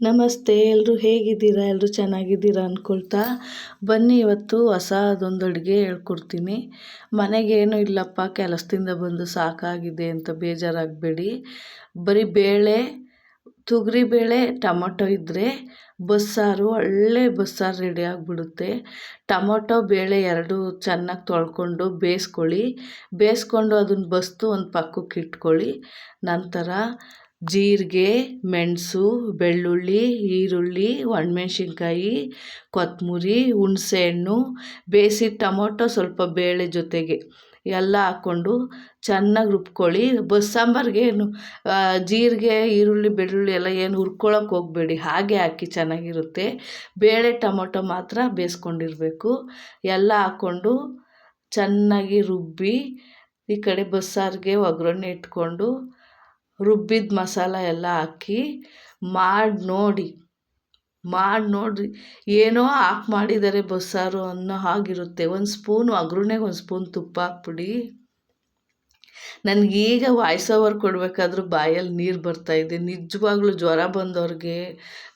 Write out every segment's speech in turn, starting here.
ನಮಸ್ತೆ ಎಲ್ಲರೂ ಹೇಗಿದ್ದೀರಾ? ಎಲ್ಲರೂ ಚೆನ್ನಾಗಿದ್ದೀರಾ ಅಂದ್ಕೊಳ್ತಾ ಬನ್ನಿ ಇವತ್ತು ಹೊಸದೊಂದು ಅಡುಗೆ ಹೇಳ್ಕೊಡ್ತೀನಿ ಮನೆಗೇನು ಇಲ್ಲಪ್ಪ, ಕೆಲಸದಿಂದ ಬಂದು ಸಾಕಾಗಿದೆ ಅಂತ ಬೇಜಾರಾಗಬೇಡಿ. ಬರೀ ಬೇಳೆ ಬೇಳೆ, ಟೊಮೊಟೊ ಇದ್ದರೆ ಬಸ್ಸಾರು, ಒಳ್ಳೆ ಬಸ್ಸಾರು ರೆಡಿ ಆಗಿಬಿಡುತ್ತೆ. ಟೊಮೊಟೊ, ಬೇಳೆ ಎರಡು ಚೆನ್ನಾಗಿ ತೊಳ್ಕೊಂಡು ಬೇಯಿಸ್ಕೊಳ್ಳಿ. ಬೇಯಿಸ್ಕೊಂಡು ಅದನ್ನು ಬಸ್ತು ಒಂದು ಪಕ್ಕಕ್ಕೆ ಇಟ್ಕೊಳ್ಳಿ. ನಂತರ ಜೀರಿಗೆ, ಮೆಣಸು, ಬೆಳ್ಳುಳ್ಳಿ, ಈರುಳ್ಳಿ, ಒಣಮೆಣ್ಸಿನ್ಕಾಯಿ ಕೊತ್ತಂಬ್ರಿ ಹುಣಸೆಹಣ್ಣು, ಬೇಯಿಸಿದ ಟೊಮೊಟೊ ಸ್ವಲ್ಪ ಬೇಳೆ ಜೊತೆಗೆ ಎಲ್ಲ ಹಾಕ್ಕೊಂಡು ಚೆನ್ನಾಗಿ ರುಬ್ಕೊಳ್ಳಿ. ಬಸ್ಸಾಂಬಾರಿಗೆ ಏನು ಜೀರಿಗೆ, ಈರುಳ್ಳಿ, ಬೆಳ್ಳುಳ್ಳಿ ಎಲ್ಲ ಏನು ಹುರ್ಕೊಳಕ್ಕೆ ಹೋಗಬೇಡಿ. ಹಾಗೆ ಹಾಕಿ ಚೆನ್ನಾಗಿರುತ್ತೆ. ಬೇಳೆ, ಟೊಮೊಟೊ ಮಾತ್ರ ಬೇಯಿಸ್ಕೊಂಡಿರಬೇಕು. ಎಲ್ಲ ಹಾಕ್ಕೊಂಡು ಚೆನ್ನಾಗಿ ರುಬ್ಬಿ ಈ ಕಡೆ ಬಸ್ಸಾರಿಗೆ ಒಗ್ಗರಣೆ ಇಟ್ಕೊಂಡು ರುಬ್ಬಿದ ಮಸಾಲ ಎಲ್ಲ ಹಾಕಿ ಮಾಡಿ ನೋಡಿ, ಮಾಡಿ ನೋಡಿರಿ. ಏನೋ ಹಾಕಿ ಮಾಡಿದ್ದಾರೆ ಬಸ್ಸಾರು ಅನ್ನೋ ಹಾಗಿರುತ್ತೆ. ಒಂದು ಸ್ಪೂನು ಒಗ್ಗರಣೆಗೆ ಒಂದು ಸ್ಪೂನ್ ತುಪ್ಪ ಹಾಕ್ಬಿಡಿ. ನನಗೀಗ ವಾಯ್ಸ್ ಓವರ್ ಕೊಡಬೇಕಾದ್ರೂ ಬಾಯಲ್ಲಿ ನೀರು ಬರ್ತಾ ಇದೆ. ನಿಜವಾಗ್ಲೂ ಜ್ವರ ಬಂದವ್ರಿಗೆ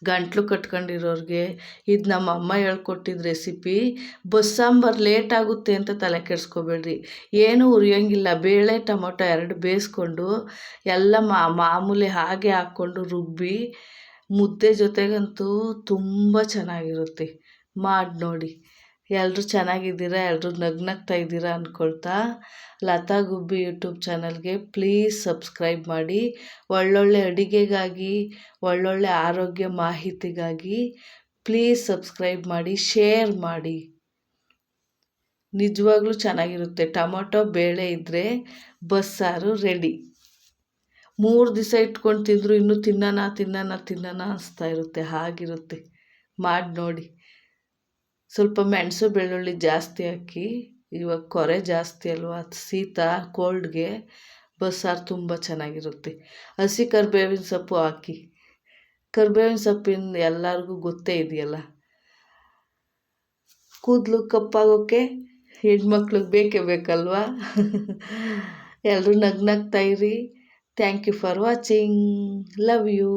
ಗಂಟ್ಲು ಕಟ್ಕೊಂಡಿರೋರಿಗೆ, ಇದು ನಮ್ಮ ಅಮ್ಮ ಹೇಳ್ಕೊಟ್ಟಿದ್ದ ರೆಸಿಪಿ ಬಸ್ಸಾಂಬಾರು ಲೇಟ್ ಆಗುತ್ತೆ ಅಂತ ತಲೆ ಕೆಡಿಸ್ಕೋಬೇಡ್ರಿ. ಏನೂ ಉರಿಯೋಂಗಿಲ್ಲ. ಬೇಳೆ, ಟೊಮೊಟೊ ಎರಡು ಬೇಯಿಸ್ಕೊಂಡು ಎಲ್ಲ ಮಾಮೂಲಿ ಹಾಗೆ ಹಾಕ್ಕೊಂಡು ರುಬ್ಬಿ ಮುದ್ದೆ ಜೊತೆಗಂತೂ ತುಂಬ ಚೆನ್ನಾಗಿರುತ್ತೆ. ಮಾಡಿ ನೋಡಿ ಎಲ್ಲರೂ ಚೆನ್ನಾಗಿದ್ದೀರಾ? ಎಲ್ಲರೂ ನಗ್ನಗ್ತಾ ಇದ್ದೀರಾ ಅಂದ್ಕೊಳ್ತಾ ಲತಾ ಗುಬ್ಬಿ ಯೂಟ್ಯೂಬ್ ಚಾನಲ್ಗೆ ಪ್ಲೀಸ್ ಸಬ್ಸ್ಕ್ರೈಬ್ ಮಾಡಿ. ಒಳ್ಳೊಳ್ಳೆ ಅಡುಗೆಗಾಗಿ, ಒಳ್ಳೊಳ್ಳೆ ಆರೋಗ್ಯ ಮಾಹಿತಿಗಾಗಿ ಪ್ಲೀಸ್ ಸಬ್ಸ್ಕ್ರೈಬ್ ಮಾಡಿ, ಶೇರ್ ಮಾಡಿ. ನಿಜವಾಗ್ಲೂ ಚೆನ್ನಾಗಿರುತ್ತೆ. ಟೊಮೊಟೊ ಬೇಳೆ ಇದ್ದರೆ ಬಸ್ಸಾರು ರೆಡಿ. ಮೂರು ದಿವಸ ಇಟ್ಕೊಂಡು ತಿಂದರೂ ಇನ್ನೂ ತಿನ್ನೋಣ ತಿನ್ನೋಣ ತಿನ್ನೋಣ ಅನಿಸ್ತಾ ಇರುತ್ತೆ. ಹಾಗಿರುತ್ತೆ. ಮಾಡಿ ನೋಡಿ ಸ್ವಲ್ಪ ಮೆಣಸು ಬೆಳ್ಳುಳ್ಳಿ ಜಾಸ್ತಿ ಹಾಕಿ, ಇವಾಗ ಕೊರೆ ಜಾಸ್ತಿ ಅಲ್ವಾ ಶೀತ ಕೋಲ್ಡ್ಗೆ ಬಸ್ಸಾರು ತುಂಬ ಚೆನ್ನಾಗಿರುತ್ತೆ. ಹಸಿ ಕರಿಬೇವಿನ ಸೊಪ್ಪು ಹಾಕಿ. ಕರಿಬೇವಿನ ಸೊಪ್ಪಿನ ಎಲ್ಲರಿಗೂ ಗೊತ್ತೇ ಇದೆಯಲ್ಲ. ಕೂದಲು ಕಪ್ಪಾಗೋಕ್ಕೆ ಹೆಣ್ಮಕ್ಳಿಗೆ ಬೇಕೇ ಬೇಕಲ್ವಾ? ಎಲ್ಲರೂ ನಗ್ನಗ್ತಾಯಿರಿ thank you for watching love you